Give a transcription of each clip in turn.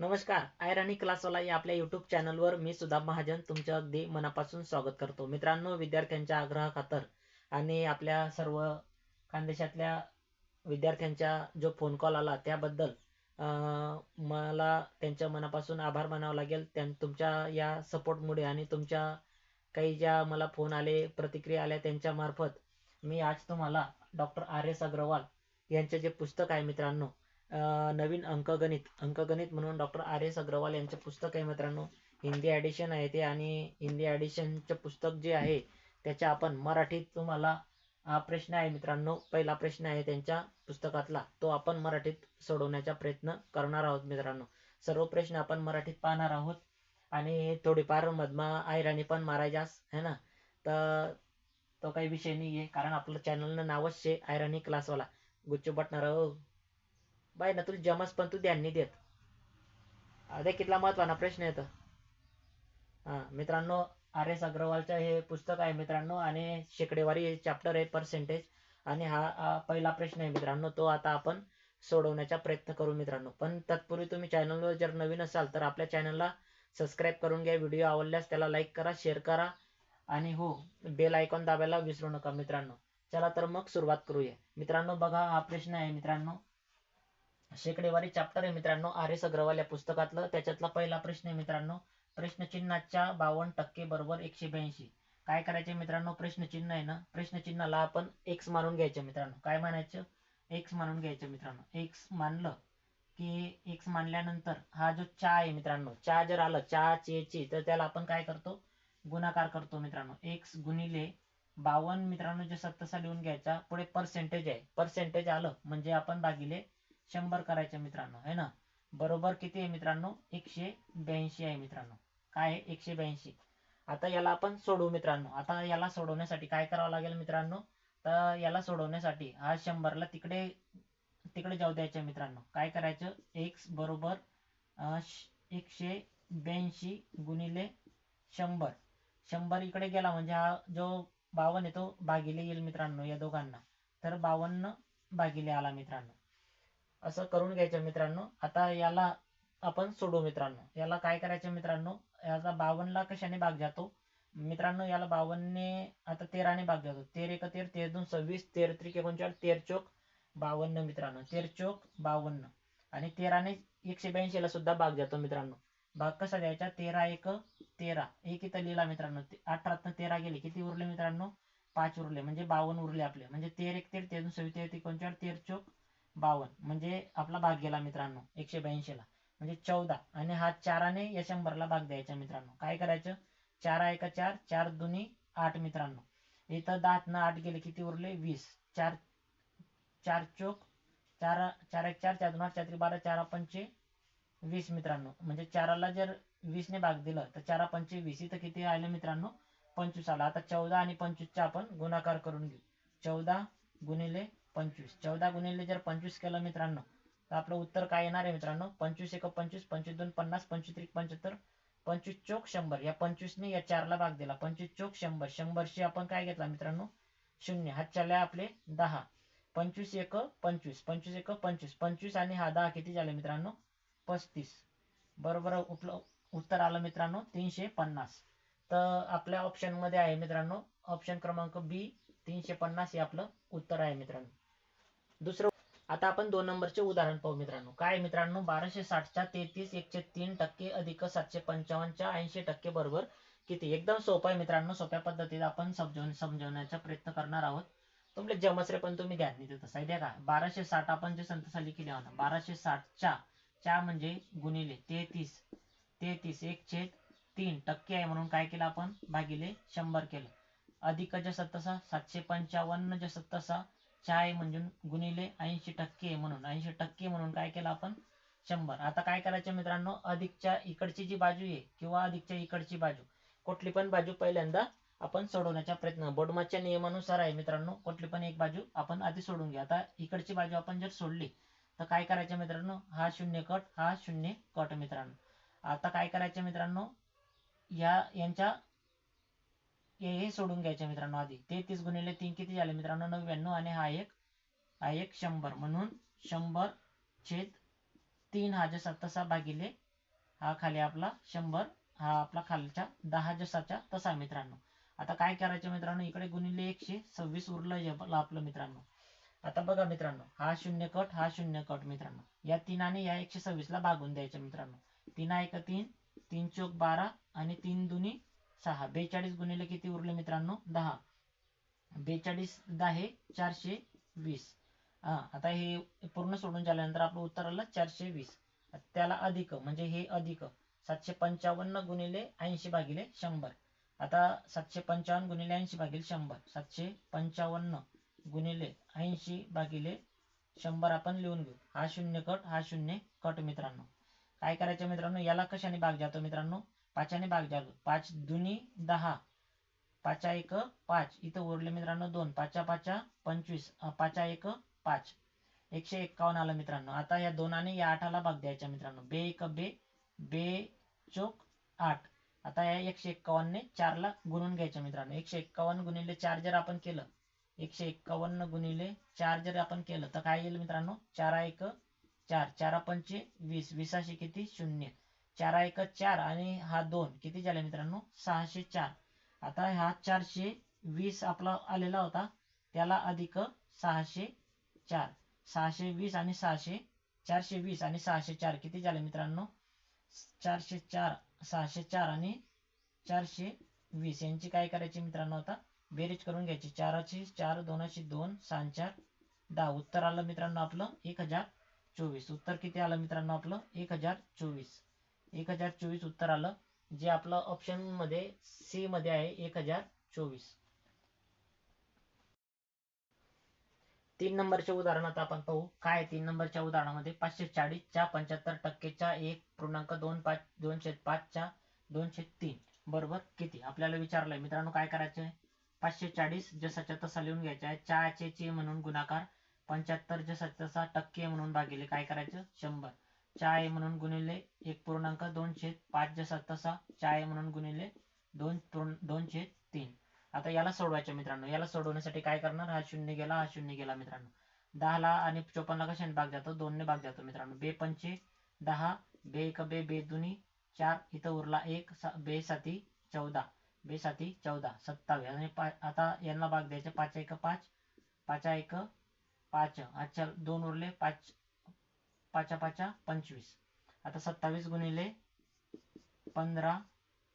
नमस्कार आयराणी क्लासवाला या आपल्या युट्यूब चॅनलवर मी सुधा महाजन तुमचं अगदी मनापासून स्वागत करतो. मित्रांनो विद्यार्थ्यांच्या आग्रहाखातर आणि आपल्या सर्व खानदेशातल्या विद्यार्थ्यांच्या जो फोन कॉल आला त्याबद्दल मला त्यांच्या मनापासून आभार मानावं लागेल. त्यां तुमच्या या सपोर्टमुळे आणि तुमच्या काही ज्या मला फोन आले प्रतिक्रिया आल्या त्यांच्या मार्फत मी आज तुम्हाला डॉक्टर आर एस अग्रवाल यांचे जे पुस्तक आहे मित्रांनो नवीन अंकगणित अंकगणित म्हणून डॉक्टर आर एस अग्रवाल यांचे पुस्तक आहे मित्रांनो. हिंदी ॲडिशन आहे ते आणि हिंदी ॲडिशनचं पुस्तक जे आहे त्याच्या आपण मराठीत तुम्हाला हा प्रश्न आहे मित्रांनो. पहिला प्रश्न आहे त्यांच्या पुस्तकातला. तो आपण मराठीत सोडवण्याचा प्रयत्न करणार आहोत मित्रांनो. सर्व प्रश्न आपण मराठीत पाहणार आहोत. आणि थोडीफार मधमा आयराणी पण मारायच्यास है ना? तर तो काही विषय नाही आहे कारण आपलं चॅनलनं नावच शे आयराणी क्लासवाला गुच्छ बटणार बाय ना तुला जमस पण तू ध्यान नाही देत. अरे कितला महत्त्वाचा प्रश्न येतो हा मित्रांनो आर एस अग्रवालचं हे पुस्तक आहे मित्रांनो आणि शेकडेवारी चॅप्टर आहे पर्सेंटेज आणि हा पहिला प्रश्न आहे मित्रांनो तो आता आपण सोडवण्याचा प्रयत्न करू मित्रांनो. पण तत्पूर्वी तुम्ही चॅनलवर जर नवीन असाल तर आपल्या चॅनलला सबस्क्राईब करून घ्या. व्हिडिओ आवडल्यास त्याला लाईक करा शेअर करा. आणि हो बेल आयकॉन दाबायला विसरू नका मित्रांनो. चला तर मग सुरुवात करूया. मित्रांनो बघा हा प्रश्न आहे मित्रांनो. शेकडेवारी चॅप्टर आहे मित्रांनो. आर एस अग्रवाल या पुस्तकातलं. त्याच्यातला पहिला प्रश्न आहे मित्रांनो. प्रश्नचिन्हाच्या बावन्न टक्के बरोबर एकशे ब्याऐंशी. काय करायचे मित्रांनो? प्रश्नचिन्ह आहे ना? प्रश्नचिन्हाला आपण एक्स मानून घ्यायचं मित्रांनो. काय मानायचं एक्स मानून घ्यायचं मित्रांनो. एक्स मानलं की एक्स मानल्यानंतर हा जो चा आहे मित्रांनो चा जर आलं चा चे चे तर त्याला आपण काय करतो? गुणाकार करतो मित्रांनो. एक्स गुणिले बावन्न मित्रांनो जे सत्तसा लिहून घ्यायचा पुढे पर्सेंटेज आहे. पर्सेंटेज आलं म्हणजे आपण भागिले शंभर करायचे मित्रांनो है ना? बरोबर किती आहे मित्रांनो? एकशे ब्याऐंशी आहे मित्रांनो. काय आहे? एकशे ब्याऐंशी. आता याला आपण सोडवू मित्रांनो. आता याला सोडवण्यासाठी काय करावं लागेल मित्रांनो? तर याला सोडवण्यासाठी हा शंभरला तिकडे तिकडे जाऊ द्यायचं मित्रांनो. काय करायचं? एक्स बरोबर एकशे ब्याऐंशी गुणिले शंभर. शंभर इकडे गेला म्हणजे हा जो बावन्न येतो भागिले येईल मित्रांनो या दोघांना. तर बावन्न भागिले आला मित्रांनो. असं करून घ्यायचं मित्रांनो. आता याला आपण सोडू मित्रांनो. याला काय करायचं मित्रांनो? याचा बावन्नला कशाने भाग जातो? मित्रांनो याला बावन्नने आता तेराने भाग जातो. तेर एक तेर तेर दोन सव्वीस तेर त्रिक एकोणचाळीस तेर चोक बावन्न मित्रांनो. तेर चोक बावन्न. आणि तेराने एकशे ब्याऐंशीला सुद्धा भाग जातो मित्रांनो. भाग कसा द्यायचा? तेरा एक तेरा. एक इथं लिहिला मित्रांनो? अठरात तेरा गेले. किती उरले मित्रांनो? पाच उरले. म्हणजे बावन्न उरले आपले. म्हणजे तेर एक तेर तेर दोन सव्वीस तेर एकोणचाळीस तेर चोक बावन्न. म्हणजे आपला भाग गेला मित्रांनो एकशे ब्याऐंशीला म्हणजे चौदा. आणि हा चाराने या शंभरला भाग द्यायचा मित्रांनो. काय करायचं? चार एका चार चार दोन्ही आठ मित्रांनो. इथं न आठ गेले किती उरले? वीस. चार चार चोक चार चार एक चार चार दोन आठ चार बारा चार पंचे वीस मित्रांनो. म्हणजे चाराला जर वीसने भाग दिलं तर चारा पंचे वीस. इथं किती आले मित्रांनो? पंचवीस आला. आता चौदा आणि पंचवीसचा आपण गुणाकार करून घेऊ. चौदा गुणिले पंचवीस. चौदा गुणिले जर पंचवीस केलं मित्रांनो तर आपलं उत्तर काय येणार आहे मित्रांनो? पंचवीस एक पंचवीस पंचवीस दोन पन्नास पंचवीस त्रिक पंच्याहत्तर पंचवीस चोक शंभर. या पंचवीसने या चारला भाग दिला. पंचवीस चोक शंभर. शंभरशी आपण काय घेतला मित्रांनो? शून्य. हा चालले आपले दहा. पंचवीस एक पंचवीस. पंचवीस एक पंचवीस. पंचवीस आणि हा दहा किती झाले मित्रांनो? पस्तीस. बरोबर उत्तर आलं मित्रांनो तीनशे पन्नास. तर आपल्या ऑप्शनमध्ये आहे मित्रांनो. ऑप्शन क्रमांक बी तीनशे पन्नास हे आपलं उत्तर आहे मित्रांनो. दुसरं आता आपण दोन नंबरचे उदाहरण पाहू मित्रांनो. काय मित्रांनो? बाराशे साठच्या तेहतीस एकशे तीन टक्के अधिक सातशे पंचावन्नच्या ऐंशी टक्के बरोबर किती? एकदम सोपं आहे मित्रांनो. सोप्या पद्धतीत आपण समजवून समजवण्याचा प्रयत्न करणार आहोत. तुमले जमसरे पण तुम्ही ध्यान नाही तसं आहे का बाराशे साठ आपण जे संतसाली केले होता बाराशे साठच्या च्या म्हणजे गुणिले तेहतीस तेहतीस एक छेद तीन टक्के आहे म्हणून काय केलं आपण? भागिले शंभर केलं. अधिक जे सत्तसा? सातशे पंचावन्न जे सत्तसा चाय म्हणजे गुणिले ऐंशी टक्के म्हणून ऐंशी टक्के म्हणून काय केलं आपण? शंभर. आता काय करायचं मित्रांनो? अधिकच्या इकडची जी बाजू आहे किंवा अधिकच्या इकडची बाजू कुठली पण बाजू पहिल्यांदा आपण सोडवण्याचा प्रयत्न. बोडमाच्या नियमानुसार आहे मित्रांनो कुठली पण एक बाजू आपण आधी सोडून घ्या. आता इकडची बाजू आपण जर सोडली तर काय करायचं मित्रांनो? हा शून्य कट हा शून्य कट मित्रांनो. आता काय करायचं मित्रांनो? या यांच्या हे सोडून घ्यायचे मित्रांनो आधी. तेहतीस गुणिले तीन किती झाले मित्रांनो? नव्याण्णव आणि हा एक हा एक शंभर. म्हणून शंभर छेद तीन हा जसा तसा भागिले हा खाली आपला शंभर हा आपला खालच्या दहा जसाच्या तसा मित्रांनो. आता काय करायचं मित्रांनो? इकडे गुणिले एकशे सव्वीस उरलं आपलं मित्रांनो. आता बघा मित्रांनो हा शून्य कट हा शून्य कट मित्रांनो. या तीनाने या एकशे सव्वीस ला भागून द्यायचं मित्रांनो. तीन एक तीन तीन चौक बारा आणि तीन दुनी सहा. बेचाळीस गुणिले किती उरले मित्रांनो? दहा. बेचाळीस दहा हे चारशे वीस. हा आता हे पूर्ण सोडून झाल्यानंतर आपलं उत्तर आलं चारशे वीस. त्याला अधिक म्हणजे हे अधिक. सातशे पंचावन्न गुणिले ऐंशी भागिले शंभर. आता सातशे पंचावन्न गुणिले ऐंशी भागिले शंभर. सातशे पंचावन्न गुणिले ऐंशी भागिले शंभर आपण लिहून घेऊ. हा शून्य कट हा शून्य कट मित्रांनो. काय करायचं मित्रांनो? याला कशाने भाग जातो मित्रांनो? पाचाने भाग पाच दुनी दहा. पाचा एक पाच. इथं उरले मित्रांनो दोन. पाचा पाचा पंचवीस. पाचा एक पाच. एकशे एक्कावन्न आलं मित्रांनो. आता या दोनाने या आठाला भाग द्यायचा मित्रांनो. बे एक बे. बे चोक आठ. आता या एकशे एक्कावन्नने चारला गुणून घ्यायचं मित्रांनो. एकशे एक्कावन्न गुणिले चार जर आपण केलं एकशे एक्कावन्न गुणिले चार जर आपण केलं तर काय येईल मित्रांनो? चार एक चार. चार पंचे वीस. विसाशे किती? शून्य. चार एक चार आणि हा दोन. किती झाले मित्रांनो? सहाशे चार. आता हा चारशे वीस आपला आलेला होता. त्याला अधिक सहाशे चार. सहाशे वीस आणि सहाशे चारशे वीस आणि सहाशे चार. किती झाले मित्रांनो? चारशे चार सहाशे चार आणि चारशे वीस. यांची काय करायची मित्रांनो आता? बेरीज करून घ्यायची. चाराची चार दोनशे दोन सहा चार दहा. उत्तर आलं मित्रांनो आपलं एक हजार चोवीस. उत्तर किती आलं मित्रांनो आपलं? एक हजार चोवीस. एक हजार चोवीस उत्तर आलं. जे आपलं ऑप्शनमध्ये सी मध्ये आहे एक हजार चोवीस. तीन नंबरच्या उदाहरणात आपण पाहू. काय तीन नंबरच्या उदाहरणामध्ये? पाचशे चाळीसच्या पंच्याहत्तर टक्केच्या एक पूर्णांक दोन पाच दोनशे पाचच्या दोनशे तीन. बरोबर? किती? आपल्याला विचारलंय. मित्रांनो काय करायचं आहे पाचशे चाळीस जसाच्या तसा लिहून घ्यायचा आहे. चाचे चे म्हणून गुणाकार. पंच्याहत्तर जसाच्या तसा टक्के म्हणून भागिले. काय करायचं? शंभर. चाय म्हणून गुणिले एक पूर्णांक दोनशे पाच जसा तसा चाय म्हणून गुणिले दोन दोनशे तीन. आता याला सोडवायचे मित्रांनो. याला सोडवण्यासाठी काय करणार? हा शून्य गेला हा शून्य गेला मित्रांनो. दहाला आणि चोपन्नला कशाने भाग जातो? दोनने भाग जातो मित्रांनो. बे पंचे दहा बे एक बे बे दुनी चार इथं उरला एक बे साती चौदा. बे साती चौदा सत्तावीस आणि आता यांना भाग द्यायचे पाच एक पाच पाच एक पाच. अच्छा दोन उरले पाच पाचा पाचा पंचवीस. आता सत्तावीस गुणिले पंधरा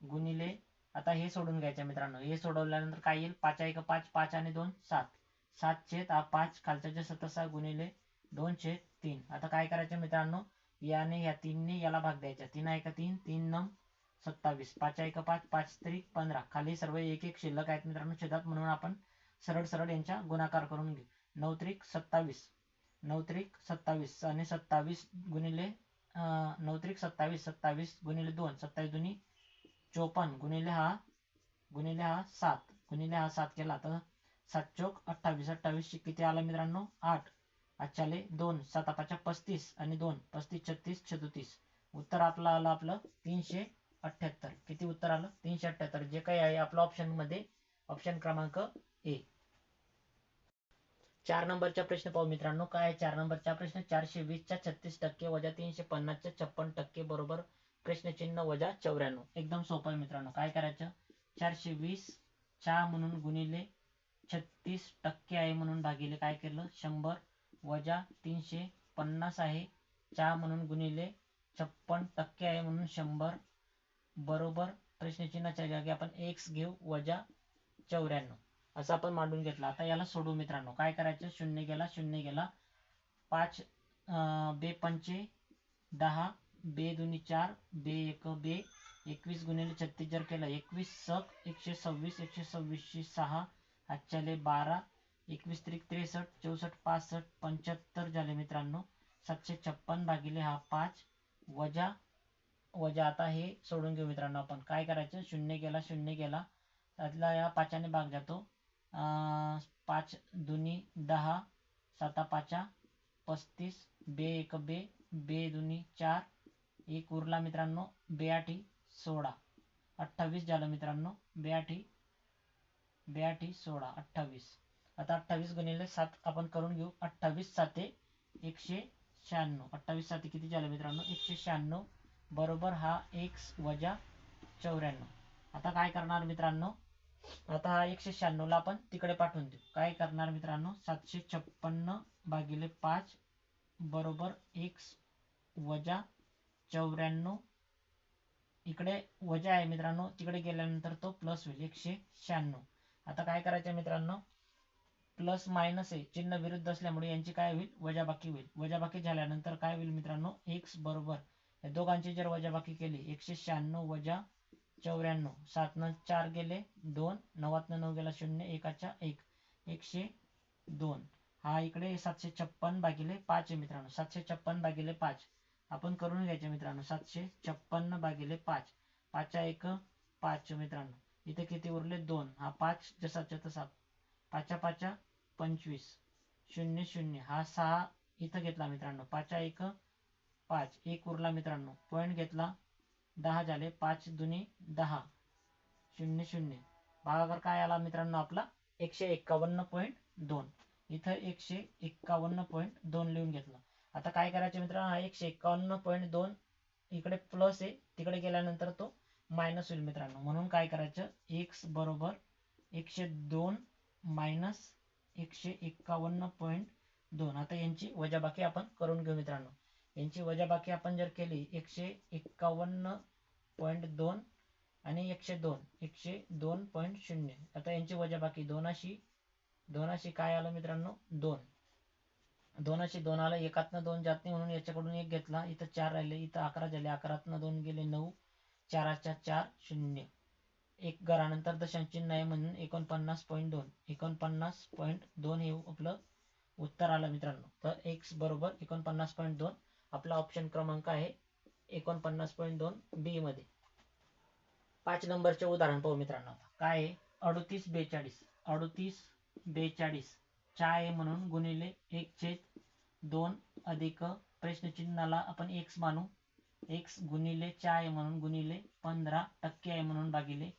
गुणिले आता हे सोडून घ्यायचं मित्रांनो. हे सोडवल्यानंतर काय येईल? पाच एक पाच पाच आणि दोन सात. सात छेद पाच खालच्या जे गुणिले दोन छेद तीन. आता काय करायचं मित्रांनो? याने या तीनने याला भाग द्यायचा. तीन एक तीन? तीन नम सत्तावीस. पाच एक पाच पाच त्रिक पंधरा. खाली सर्व एक एक शिल्लक आहेत मित्रांनो छेदात म्हणून आपण सरळ सरळ यांच्या गुणाकार करून घेऊ. नऊ त्रिक सत्तावीस. नऊ त्रिक सत्तावीस आणि सत्तावीस गुणिले नऊ त्रिक सत्तावीस सत्तावीस गुणिले दोन सत्तावीस दोन्ही चोपन्न गुणिले हा गुणिले हा सात गुणिले हा सात केला तर सात चौक अठ्ठावीस अठ्ठावीस किती आला मित्रांनो? आठ. आजच्याले दोन सात पस्तीस आणि दोन पस्तीस छत्तीस छत्तीस उत्तर आपलं आलं आपलं तीनशे अठ्ठ्याहत्तर. किती उत्तर आलं? तीनशे अठ्ठ्याहत्तर. जे काही आहे आपलं ऑप्शनमध्ये ऑप्शन क्रमांक ए. चार नंबरचा प्रश्न पाहू मित्रांनो. काय चार नंबरचा प्रश्न चारशे वीसच्या छत्तीस टक्के वजा तीनशे पन्नासच्या छप्पन टक्के बरोबर प्रश्नचिन्ह वजा चौऱ्याण्णव. एकदम सोपं आहे मित्रांनो. काय करायचं? चारशे वीस चा म्हणून गुणिले छत्तीस टक्के आहे म्हणून भागिले काय केलं? शंभर वजा तीनशे पन्नास आहे चा म्हणून गुणिले छप्पन टक्के आहे म्हणून शंभर बरोबर प्रश्नचिन्हाच्या जागी आपण एक्स घेऊ वजा चौऱ्याण्णव. असं आपण मांडून घेतलं. आता याला सोडू मित्रांनो. काय करायचं? शून्य गेला शून्य गेला. पाच बे पंचे दहा बे दोन्ही चार बे एक बे एकवीस गुणिले छत्तीस जर केलं एकवीस सक एकशे सव्वीस एकशे सव्वीसशे सहा आजच्याले बारा एकवीस त्रिक त्रेसष्ट चौसष्ट पासष्ट पंच्याहत्तर झाले मित्रांनो. सातशे छप्पन भागिले हा पाच वजा वजा आता हे सोडून घेऊ मित्रांनो आपण. काय करायचं? शून्य गेला शून्य गेला. त्यातला या पाचाने भाग जातो. पाच दुनी दहा साता पाचा पस्तीस बे एक बे बे दुनी चार एक उरला मित्रांनो बेआठी सोळा. अठ्ठावीस झालं मित्रांनो बेआठी बेआठी सोळा अठ्ठावीस. आता अठ्ठावीस गुणिले सात आपण करून घेऊ. अठ्ठावीस साते एकशे शहाण्णव. अठ्ठावीस साते किती झालं मित्रांनो? एकशे शहाण्णव बरोबर हा एक्स वजा चौऱ्याण्णव. आता काय करणार मित्रांनो? आता हा एकशे शहाण्णवला आपण तिकडे पाठवून देऊ. काय करणार मित्रांनो? सातशे छप्पन्न भागिले पाच बरोबर एक्स वजा चौऱ्याण्णव. इकडे वजा आहे मित्रांनो. तिकडे गेल्यानंतर तो प्लस होईल एकशे शहाण्णव. आता काय करायचं मित्रांनो? प्लस मायनस आहे. चिन्ह विरुद्ध असल्यामुळे यांची काय होईल? वजाबाकी होईल. वजाबाकी झाल्यानंतर काय होईल मित्रांनो? एक्स बरोबर. या दोघांची जर वजाबाकी केली एकशे शहाण्णव वजा चौऱ्याण्णव. सात न चार गेले दोन. नव्वातनं नऊ गेला शून्य. एकाच्या एक. एकशे दोन. हा इकडे सातशे छप्पन भागिले पाच आहे मित्रांनो. सातशे छप्पन भागिले पाच. आपण करून घ्यायचे मित्रांनो. सातशे छप्पन्न भागिले पाच. पाचच्या एक पाच मित्रांनो. इथे किती उरले? दोन. हा पाच जसाच्या तसा. पाचच्या पाचच्या पंचवीस. शून्य शून्य. हा सहा इथं घेतला मित्रांनो. पाचच्या एक पाच. एक उरला मित्रांनो. पॉईंट घेतला. दहा झाले पाच दुनी दहा. शून्य शून्य. भागाकार काय आला मित्रांनो आपला. एकशे एक्कावन्न पॉईंट दोन. इथं एकशे एक्कावन्न पॉईंट दोन लिहून घेतला. आता काय करायचं मित्रांनो? हा एकशे एक्कावन्न पॉईंट दोन इकडे प्लस आहे. तिकडे गेल्यानंतर तो मायनस होईल मित्रांनो. म्हणून काय करायचं? एक्स बरोबर एकशे दोन मायनस एकशे एक्कावन्न पॉईंट दोन. आता यांची वजाबाकी आपण करून घेऊ मित्रांनो. यांची वजाबाकी आपण जर केली एकशे एक्कावन्न पॉईंट दोन आणि एकशे दोन एकशे दोन पॉईंट शून्य. आता यांची वजाबाकी दोनाशी दोनाशी काय आलं मित्रांनो? दोन. दोनाशी दोन आलं एकातनं दोन जात नाही म्हणून याच्याकडून एक घेतला इथं चार राहिले इथं अकरा झाले अकरातनं दोन गेले नऊ चाराच्या चार शून्य. एक घरानंतर दशांचिन्ह आहे म्हणून एकोणपन्नास पॉईंट दोन. एकोणपन्नास पॉईंट दोन हे आपलं उत्तर आलं मित्रांनो. तर एक्स बरोबर एकोणपन्नास पॉईंट दोन. आपला ऑप्शन क्रमांक आहे एकोणपन्नास पॉईंट दोन बी मध्ये. पाच नंबरचे उदाहरण पाहू मित्रांनो काय आहे? अडतीस बेचाळीस. अडतीस बेचाळीस. चाय म्हणून गुणिले एक छेद दोन अधिक प्रश्नचिन्हाला आपण एक्स मानू. एक्स गुणिले चाय म्हणून गुणिले पंधरा टक्के आहे म्हणून भागिले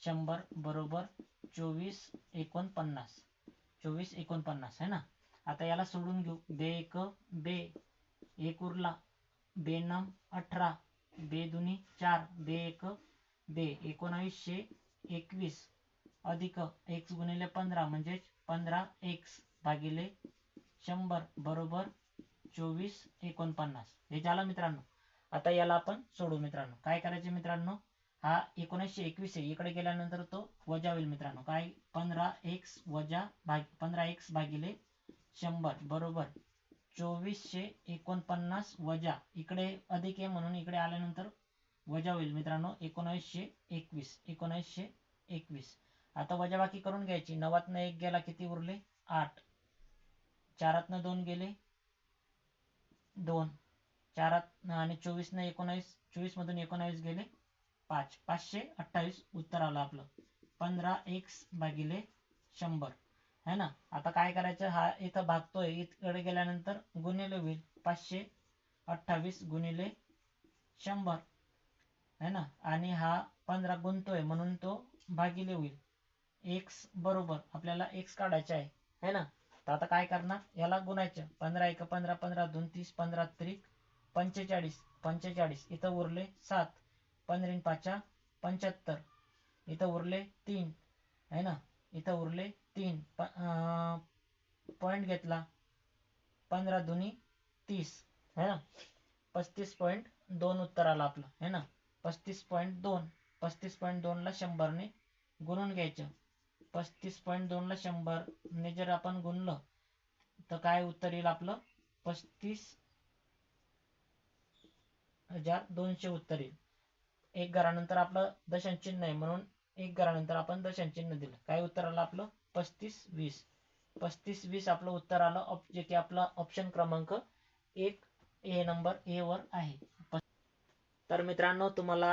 शंभर बरोबर चोवीस एकोणपन्नास. चोवीस एकोणपन्नास है ना? आता याला सोडून घेऊ. बे एक बे. एक उरला बेनम अठरा बेदुनी चार बे एक बे एकोणावीसशे एकवीस अधिक एक्स गुणिले पंधरा म्हणजेच पंधरा एक्स भागिले शंभर बरोबर चोवीस एकोणपन्नास. हे झालं मित्रांनो. आता याला आपण सोडू मित्रांनो. काय करायचे मित्रांनो? हा एकोणीसशे एकवीस आहे. इकडे गेल्यानंतर तो वजा होईल मित्रांनो. काय? पंधरा एक्स वजा भाग पंधरा एक्स भागिले शंभर बरोबर चोवीसशे एकोणपन्नास वजा. इकडे अधिक आहे म्हणून इकडे आल्यानंतर वजा होईल. मित्रांनो एकोणीसशे एकवीस. एकोणीसशे एकवीस. आता वजाबाकी करून घ्यायची. नवातनं एक गेला किती उरले? आठ. चारातनं दोन गेले? दोन. चारात आणि चोवीसनं एकोणावीस चोवीस मधून एकोणावीस गेले? पाच. पाचशे अठ्ठावीस उत्तर आलं आपलं. पंधरा एक्स भागिले शंभर. है ना? आता काय करायचं? हा इथं भागतोय. इकडे गेल्यानंतर गुणिले होईल पाचशे अठ्ठावीस गुणिले शंभर. है ना? आणि हा पंधरा गुणतोय म्हणून तो भागिले होईल. एक्स बरोबर आपल्याला एक्स काढायचे आहे. है ना? तर आता काय करणार? याला गुणायचं. पंधरा एक पंधरा पंधरा दोन तीस पंधरा त्रिक पंचेचाळीस पंचेचाळीस. इथं उरले सात. पंधरीन पाचा पंच्याहत्तर. इथं उरले तीन. है ना? इथं उरले तीन पॉईंट घेतला. पंधरा दुनी तीस है ना? पस्तीस पॉईंट दोन उत्तर आलं आपलं है ना? पस्तीस पॉईंट दोन पस्तीस पॉईंट दोनला शंभरने गुणून घ्यायचं. पस्तीस पॉईंट दोनला शंभरने जर आपण गुणलं तर काय उत्तर येईल आपलं? पस्तीस हजार दोनशे उत्तर येईल. एक घरानंतर आपलं दशन चिन्ह आहे म्हणून एक घरानंतर आपण दशन चिन्ह दिलं. काय उत्तर आलं आपलं? पस्तीस वीस. पस्तीस वीस आपलं उत्तर आलं. जे की आपला ऑप्शन क्रमांक एक ए नंबर ए वर आहे. तर मित्रांनो तुम्हाला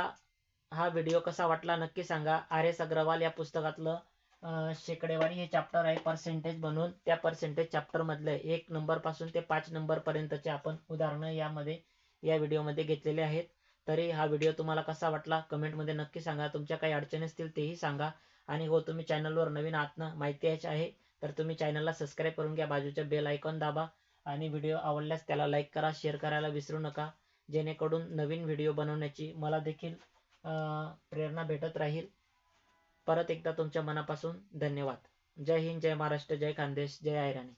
हा व्हिडिओ कसा वाटला नक्की सांगा. आर एस अग्रवाल या पुस्तकातलं शेकडेवारी हे चॅप्टर आहे. पर्सेंटेज बनवून त्या पर्सेंटेज चॅप्टर मधले एक नंबरपासून ते पाच नंबर पर्यंतचे आपण उदाहरणं यामध्ये या व्हिडिओमध्ये घेतलेले आहेत. तरी हा व्हिडिओ तुम्हाला कसा वाटला? कमेंटमध्ये नक्की सांगा. तुमच्या काही अडचणी असतील तेही सांगा. आणि हो तुम्ही चॅनलवर नवीन आहात ना माहिती यायची आहे तर तुम्ही चॅनलला सबस्क्राईब करून घ्या बाजूच्या बेल आयकॉन दाबा आणि व्हिडिओ आवडल्यास त्याला लाईक करा शेअर करायला विसरू नका जेणेकरून नवीन व्हिडिओ बनवण्याची मला देखील प्रेरणा भेटत राहील. परत एकदा तुमच्या मनापासून धन्यवाद. जय हिंद जय महाराष्ट्र जय खानदेश जय आयराणी.